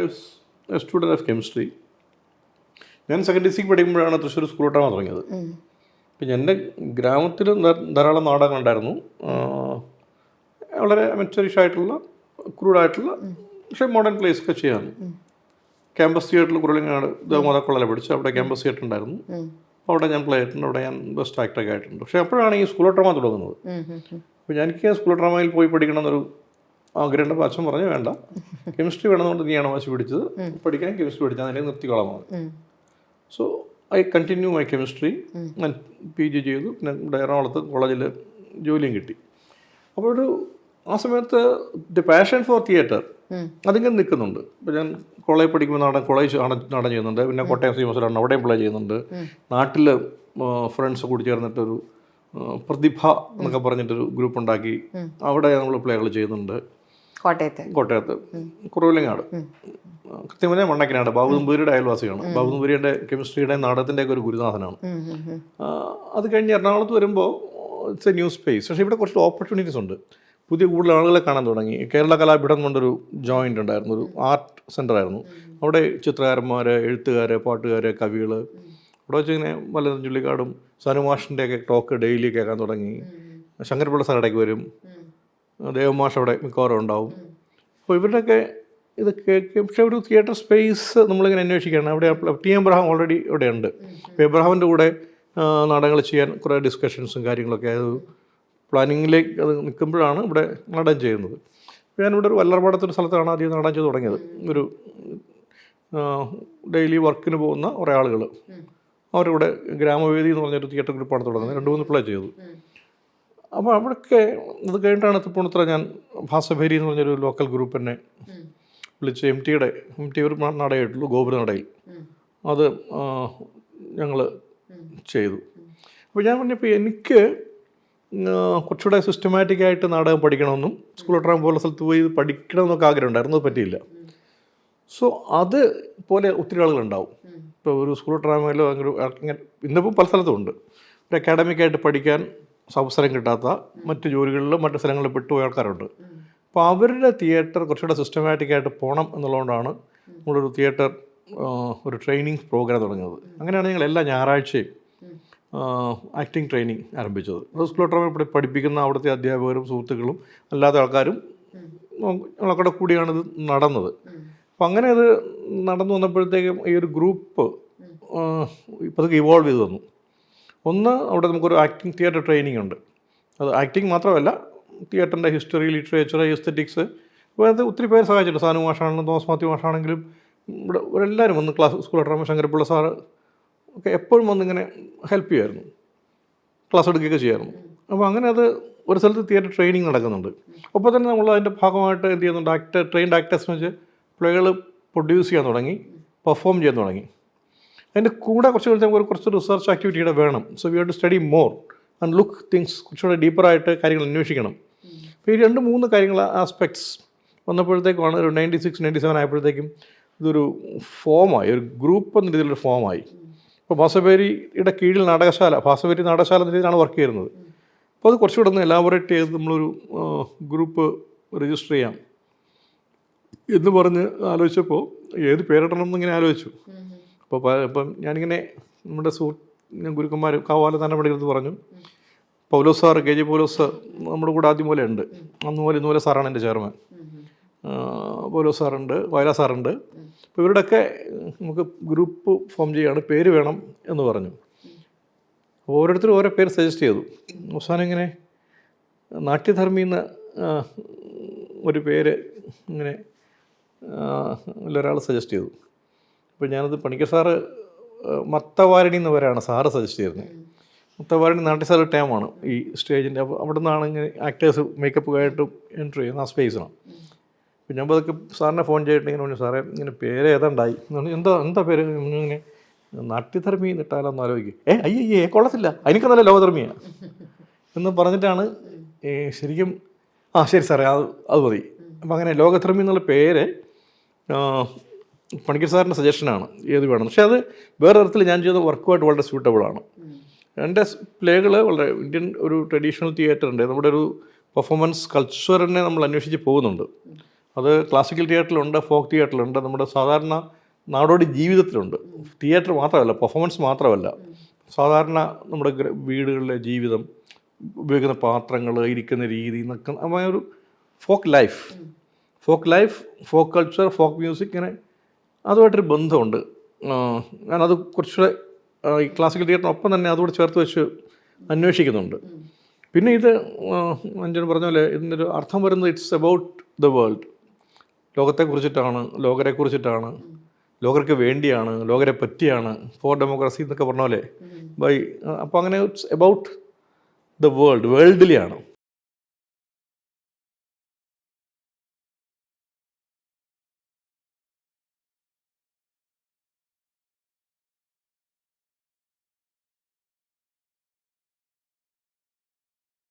I student of chemistry ഞാൻ secondary സിക്ക് പഠിക്കുമ്പോഴാണ് തൃശ്ശൂർ സ്കൂൾ ഡ്രാമ തുടങ്ങിയത്. പിന്നെ എന്റെ ഗ്രാമത്തിൽ ധാരാളം നാടകങ്ങൾ ഉണ്ടായിരുന്നു വളരെ മെച്ചറിഷായിട്ടുള്ള ആയിട്ടുള്ള ക്രൂഡായിട്ടുള്ള പക്ഷേ മോഡേൺ പ്ലേസ് ഒക്കെ ചെയ്യാൻ. ക്യാമ്പസ് തിയേറ്ററിൽ കുറളിങ്ങാട് ദേവമാതാ കൊള്ളല പഠിച്ചു അവിടെ ക്യാമ്പസ് തിയേറ്റർ ഉണ്ടായിരുന്നു. അവിടെ ഞാൻ പ്ലേ ആയിട്ടുണ്ട് അവിടെ ഞാൻ ബെസ്റ്റ് ആക്ടറൊക്കെ ആയിട്ടുണ്ട്. പക്ഷേ അപ്പോഴാണ് ഈ സ്കൂൾ ഡ്രാമ തുടങ്ങുന്നത്. അപ്പോൾ എനിക്ക് സ്കൂൾ ഡ്രാമയിൽ പോയി പഠിക്കണം എന്നൊരു ആഗ്രഹമുണ്ട്. അച്ഛൻ പറഞ്ഞു വേണ്ട. കെമിസ്ട്രി വേണമെന്നുകൊണ്ട് നീയാണ് വാശി പിടിച്ചത്. പഠിക്കാൻ കെമിസ്ട്രി പഠിച്ചാൽ അതിനെ നിർത്തിക്കോളാം so I continue my chemistry ഞാൻ പി ജി ചെയ്തു. പിന്നെ ഇവിടെ എറണാകുളത്ത് കോളേജിൽ ജോലിയും കിട്ടി. അപ്പോൾ ഒരു ആ സമയത്ത് ദി പാഷൻ ഫോർ തിയേറ്റർ അതിങ്ങനെ നിൽക്കുന്നുണ്ട്. ഇപ്പോൾ ഞാൻ കോളേജ് പഠിക്കുമ്പോൾ നാടൻ കോളേജ് നാടൻ ചെയ്യുന്നുണ്ട്. പിന്നെ കോട്ടയം സീമസിലാണ് അവിടെയും പ്ലേ ചെയ്യുന്നുണ്ട്. നാട്ടിൽ ഫ്രണ്ട്സ് കൂടി ചേർന്നിട്ടൊരു പ്രതിഭ എന്നൊക്കെ പറഞ്ഞിട്ടൊരു ഗ്രൂപ്പ് ഉണ്ടാക്കി. അവിടെ നമ്മൾ പ്ലേകൾ ചെയ്യുന്നുണ്ട്. കോട്ടയത്ത്. കോട്ടയത്ത്. കുറവിലങ്ങാട്. കൃത്യമായ മണ്ണക്കനാട്. ബാബുദമ്പൂരിയുടെ അയൽവാസിയാണ്. ബാബുദമ്പൂരിയുടെ കെമിസ്ട്രിയുടെ നാടകത്തിന്റെ ഒക്കെ ഒരു ഗുരുനാഥനാണ്. അത് കഴിഞ്ഞ് എറണാകുളത്ത് വരുമ്പോൾ ഇറ്റ്സ് എ ന്യൂ സ്പേസ് പക്ഷേ ഇവിടെ കുറച്ച് ഓപ്പർച്യൂണിറ്റീസ് ഉണ്ട്. പുതിയ കൂടുതൽ ആളുകളെ കാണാൻ തുടങ്ങി. കേരള കലാപീഠം കൊണ്ടൊരു ജോയിന്റ് ഉണ്ടായിരുന്നു. ഒരു ആർട്ട് സെന്റർ ആയിരുന്നു. അവിടെ ചിത്രകാരന്മാർ എഴുത്തുകാർ പാട്ടുകാർ കവികൾ അവിടെ വെച്ച് ഇങ്ങനെ വല്ല ചുള്ളിക്കാടും സനുമാഷിന്റെ ഒക്കെ ടോക്ക് ഡെയിലി കേൾക്കാൻ തുടങ്ങി. ശങ്കരപിള്ള സാറിടയ്ക്ക് വരും. ദേവമാഷ് അവിടെ മിക്കവാറും ഉണ്ടാവും. അപ്പോൾ ഇവരുടെയൊക്കെ ഇത് കേൾക്കും പക്ഷേ ഒരു തിയേറ്റർ സ്പേസ് നമ്മളിങ്ങനെ അന്വേഷിക്കുകയാണ്. അവിടെ ടി എബ്രഹാം ഓൾറെഡി ഇവിടെ ഉണ്ട് അപ്പോൾ എബ്രഹാമിന്റെ കൂടെ നാടകങ്ങൾ ചെയ്യാൻ കുറേ ഡിസ്കഷൻസും കാര്യങ്ങളൊക്കെ അത് പ്ലാനിങ്ങിലേക്ക് അത് നിൽക്കുമ്പോഴാണ് ഇവിടെ നാടകം ചെയ്യുന്നത്. ഞാൻ ഞാനിവിടെ ഒരു വല്ലർപാടത്തൊരു സ്ഥലത്താണ് ആദ്യം നാടകം ചെയ്ത് തുടങ്ങിയത്. ഒരു ഡെയിലി വർക്കിന് പോകുന്ന കുറേ ആളുകൾ അവരിവിടെ ഗ്രാമവേദി എന്ന് പറഞ്ഞൊരു തിയേറ്റർ ഗ്രൂപ്പാണ് തുടങ്ങുന്നത്. രണ്ട് മൂന്ന് പ്ലേ ചെയ്തു. അപ്പോൾ അവിടെയൊക്കെ അത് കഴിഞ്ഞിട്ടാണ് തൃപ്പൂണിത്തുറ ഞാൻ ഭാസഭേരി എന്ന് പറഞ്ഞൊരു ലോക്കൽ ഗ്രൂപ്പ് എന്നെ വിളിച്ച് എം ടിയുടെ എം ടി ഒരു നടയായിട്ടുള്ളൂ ഗോപുര നടയിൽ. അത് ഞങ്ങൾ ചെയ്തു. അപ്പോൾ ഞാൻ പറഞ്ഞപ്പോൾ എനിക്ക് കുറച്ചുകൂടെ സിസ്റ്റമാറ്റിക് ആയിട്ട് നാടകം പഠിക്കണമെന്നും സ്കൂൾ ട്രാം പോലുള്ള സ്ഥലത്ത് പോയി പഠിക്കണമെന്നൊക്കെ ആഗ്രഹം ഉണ്ടായിരുന്നു അത് പറ്റിയില്ല. സോ അത് പോലെ ഒത്തിരി ആളുകളുണ്ടാവും. ഇപ്പോൾ ഒരു സ്കൂൾ ഡ്രാമയിലോ അങ്ങനെ ഇന്നിപ്പോൾ പല സ്ഥലത്തും ഉണ്ട്. ഒരു അക്കാഡമിക്കായിട്ട് പഠിക്കാൻ അവസരം കിട്ടാത്ത മറ്റ് ജോലികളിലും മറ്റ് സ്ഥലങ്ങളിൽ പെട്ടുപോയ ആൾക്കാരുണ്ട്. അപ്പോൾ അവരുടെ തിയേറ്റർ കുറച്ചുകൂടെ സിസ്റ്റമാറ്റിക്കായിട്ട് പോകണം എന്നുള്ളതുകൊണ്ടാണ് നമ്മളൊരു തിയേറ്റർ ഒരു ട്രെയിനിങ് പ്രോഗ്രാം തുടങ്ങിയത്. അങ്ങനെയാണ് ഞങ്ങൾ എല്ലാ ഞായറാഴ്ചയും ആക്ടിങ് ട്രെയിനിങ് ആരംഭിച്ചത്. ഡ്രാമ പഠിപ്പിക്കുന്ന അവിടുത്തെ അധ്യാപകരും സുഹൃത്തുക്കളും അല്ലാത്ത ആൾക്കാരും ഞങ്ങളൊക്കെ കൂടിയാണ് ഇത് നടന്നത്. അപ്പം അങ്ങനെ അത് നടന്നു വന്നപ്പോഴത്തേക്കും ഈ ഒരു ഗ്രൂപ്പ് ഇപ്പോഴത്തേക്ക് ഇവോൾവ് ചെയ്ത് വന്നു. ഒന്ന് അവിടെ നമുക്കൊരു ആക്ടിങ് തിയേറ്റർ ട്രെയിനിങ് ഉണ്ട്. അത് ആക്ടിങ് മാത്രമല്ല തിയേറ്ററിന്റെ ഹിസ്റ്ററി ലിറ്ററേച്ചർ എസ്തറ്റിക്സ് അത് ഒത്തിരി പേര് സഹായിച്ചിട്ടുണ്ട്. സാനു മാഷാണെങ്കിലും തോമസ് മാത്യു മാഷാണെങ്കിലും. ഇവിടെ എല്ലാവരും വന്ന് class school drama Sankarapillai sir ഒക്കെ എപ്പോഴും വന്നിങ്ങനെ ഹെൽപ്പ് ചെയ്യുമായിരുന്നു. ക്ലാസ് എടുക്കുകയൊക്കെ ചെയ്യുമായിരുന്നു അപ്പോൾ അങ്ങനെ അത് ഒരു സ്ഥലത്ത് തിയേറ്റർ ട്രെയിനിങ് നടക്കുന്നുണ്ട്. ഒപ്പം തന്നെ നമ്മൾ അതിന്റെ ഭാഗമായിട്ട് എന്ത് ചെയ്യുന്നുണ്ട്? ആക്ടർ ട്രെയിൻഡ് ആക്ടേഴ്സ് വെച്ച് പ്ലേകൾ പ്രൊഡ്യൂസ് ചെയ്യാൻ തുടങ്ങി പെർഫോം ചെയ്യാൻ തുടങ്ങി. അതിന്റെ കൂടെ കുറച്ച് കഴിഞ്ഞാൽ ഒരു കുറച്ച് റിസർച്ച് ആക്ടിവിറ്റിയുടെ വേണം. So we have to study more and look things കുറച്ചുകൂടെ ഡീപ്പറായിട്ട് കാര്യങ്ങൾ അന്വേഷിക്കണം. അപ്പോൾ ഈ രണ്ട് മൂന്ന് കാര്യങ്ങൾ ആസ്പെക്ട്സ് വന്നപ്പോഴത്തേക്കുമാണ് ഒരു നയന്റി സിക്സ് നയന്റി സെവൻ ആയപ്പോഴത്തേക്കും ഇതൊരു ഫോമായി ഒരു ഗ്രൂപ്പ് എന്ന രീതിയിലൊരു ഫോമായി ഇപ്പോൾ ഭാസപേരിയുടെ കീഴിൽ നാടകശാല ഭാസപേരി നാടകശാല എന്ന രീതിയിലാണ് വർക്ക് ചെയ്യുന്നത്. അപ്പോൾ അത് കുറച്ചുകൂടെ ഒന്ന് എലാബറേറ്റ് ചെയ്ത് നമ്മളൊരു ഗ്രൂപ്പ് രജിസ്റ്റർ ചെയ്യാം. എന്ന് പറഞ്ഞ് ആലോചിച്ചപ്പോൾ ഏത് പേരിടണം എന്നിങ്ങനെ ആലോചിച്ചു. അപ്പോൾ പ- ഇപ്പം ഞാനിങ്ങനെ നമ്മുടെ സുഹൃത്ത് ഗുരുക്കന്മാർ കാവാല തന്നെ പഠിക്കുന്നത് പറഞ്ഞു. Paulose sir K G Paulose നമ്മുടെ കൂടെ ആദ്യം പോലെ ഉണ്ട്. അന്ന് പോലെ ഇന്നുപോലെ സാറാണ് എന്റെ ചെയർമാൻ. പൗലോസ് സാറുണ്ട് വയല സാറുണ്ട്. അപ്പോൾ ഇവരുടെയൊക്കെ നമുക്ക് ഗ്രൂപ്പ് ഫോം ചെയ്യാണ് പേര് വേണം എന്ന് പറഞ്ഞു. ഓരോരുത്തരും ഓരോ പേര് സജസ്റ്റ് ചെയ്തു. അവസാനം ഇങ്ങനെ നാട്യധർമ്മി എന്ന ഒരു പേര് ഇങ്ങനെ ഒരാൾ സജസ്റ്റ് ചെയ്തു. അപ്പോൾ ഞാനത് പണിക്കർ സാറ് മത്തവാരണി എന്ന് പേരാണ് സാറ് സജസ്റ്റ് ചെയ്തിരുന്നത്. മത്തവാരണി നാട്യ സാറ് ടൈമാണ്. ഈ സ്റ്റേജിന്റെ അപ്പോൾ അവിടെ നിന്നാണ് ഇങ്ങനെ ആക്ടേഴ്സ് മേക്കപ്പ് ആയിട്ടും എൻട്രി ചെയ്യുന്ന ആ സ്പേസിനാണ് അപ്പോൾ ഞാൻ അതൊക്കെ സാറിനെ ഫോൺ ചെയ്തിട്ട് ഇങ്ങനെ പറഞ്ഞു സാറേ ഇങ്ങനെ പേര് ഏതാണ്ടായി? എന്ന് എന്താ എന്താ പേര്? ഇങ്ങനെ നാട്യധർമ്മി എന്നിട്ടാലൊന്ന് ആലോചിക്കും. ഏ അയ്യേ കൊള്ളത്തില്ല. എനിക്ക് നല്ല ലോകധർമ്മിയാണ്. എന്ന് പറഞ്ഞിട്ടാണ് ശരിക്കും ആ ശരി സാറേ അത് അത് മതി. അപ്പം അങ്ങനെ ലോകധർമ്മി എന്നുള്ള പേര് പണിക്കർ സാറിന്റെ സജഷനാണ് ഏത് വേണം പക്ഷേ അത് വേറെ തരത്തിൽ ഞാൻ ചെയ്ത വർക്കുമായിട്ട് വളരെ സ്യൂട്ടബിൾ ആണ്. എന്റെ പ്ലേകൾ വളരെ ഇന്ത്യൻ ഒരു ട്രഡീഷണൽ തിയേറ്റർ ഉണ്ട്. നമ്മുടെ ഒരു പെർഫോമൻസ് കൾച്ചറിനെ നമ്മൾ അന്വേഷിച്ച് പോകുന്നുണ്ട്. അത് ക്ലാസിക്കൽ തിയേറ്ററിലുണ്ട് ഫോക്ക് തിയേറ്ററിലുണ്ട് നമ്മുടെ സാധാരണ നാടോടി ജീവിതത്തിലുണ്ട്. തിയേറ്റർ മാത്രമല്ല പെർഫോമൻസ് മാത്രമല്ല. സാധാരണ നമ്മുടെ വീടുകളിലെ ജീവിതം ഉപയോഗിക്കുന്ന പാത്രങ്ങൾ ഇരിക്കുന്ന രീതി എന്നൊക്കെ ഒരു folk life folk life folk culture folk music ഇങ്ങനെ അതുമായിട്ടൊരു ബന്ധമുണ്ട്. ഞാനത് കുറച്ചുകൂടെ ഈ ക്ലാസിക്കൽ തിയേറ്ററിനൊപ്പം തന്നെ അതുകൂടെ ചേർത്ത് വെച്ച് അന്വേഷിക്കുന്നുണ്ട്. പിന്നെ ഇത് അഞ്ചൻ പറഞ്ഞ പോലെ ഇതിന്റെ ഒരു അർത്ഥം വരുന്നത് ഇറ്റ്സ് അബൌട്ട് ദ വേൾഡ് ലോകത്തെക്കുറിച്ചിട്ടാണ് ലോകരെ കുറിച്ചിട്ടാണ് ലോകർക്ക് വേണ്ടിയാണ് ലോകരെ പറ്റിയാണ് ഫോർ ഡെമോക്രസി എന്നൊക്കെ പറഞ്ഞ പോലെ. ബൈ അപ്പോൾ അങ്ങനെ ഇറ്റ്സ് അബൌട്ട് ദ വേൾഡ് വേൾഡിലെയാണ്